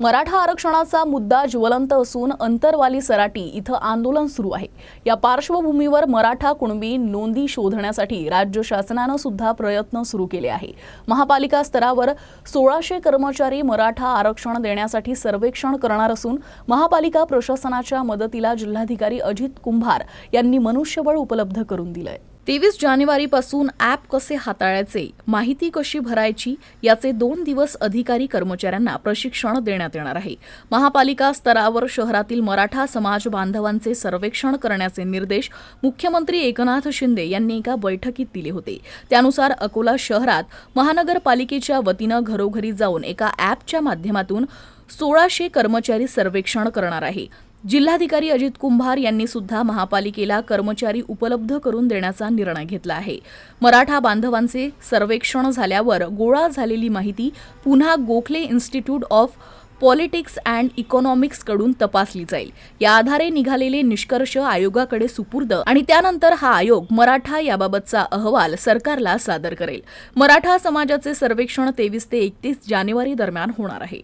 मराठा आरक्षणाचा मुद्दा ज्वलंत असून अंतरवाली सराटी इथं आंदोलन सुरू आहे. या पार्श्वभूमीवर मराठा कुणबी नोंदी शोधण्यासाठी राज्य शासनानं सुद्धा प्रयत्न सुरू केले आहे. महापालिका स्तरावर सोळाशे कर्मचारी मराठा आरक्षण देण्यासाठी सर्वेक्षण करणार असून महापालिका प्रशासनाच्या मदतीला जिल्हाधिकारी अजित कुंभार यांनी मनुष्यबळ उपलब्ध करून दिलंय. तेवीस जानेवारीपासून ॲप कसे हाताळायचे माहिती कशी भरायची याचे दोन दिवस अधिकारी कर्मचाऱ्यांना प्रशिक्षण देण्यात येणार आहे. महापालिका स्तरावर शहरातील मराठा समाज बांधवांचे सर्वेक्षण करण्याचे निर्देश मुख्यमंत्री एकनाथ शिंदे यांनी एका बैठकीत दिले होते. त्यानुसार अकोला शहरात महानगरपालिकेच्या वतीनं घरोघरी जाऊन एका ॲपच्या माध्यमातून सोळाशे कर्मचारी सर्वेक्षण करणार आहे. जिल्हाधिकारी अजित कुंभार यांनी सुद्धा महापालिकेला कर्मचारी उपलब्ध करून देण्याचा निर्णय घेतला आहे. मराठा बांधवांचे सर्वेक्षण झाल्यावर गोळा झालेली माहिती पुन्हा Gokhale Institute of Politics and इकॉनॉमिक्सकडून तपासली जाईल. या आधारे निघालेले निष्कर्ष आयोगाकडे सुपूर्द आणि त्यानंतर हा आयोग मराठा याबाबतचा अहवाल सरकारला सादर करेल. मराठा समाजाचे सर्वेक्षण तेवीस ते एकतीस जानेवारी दरम्यान होणार आहे.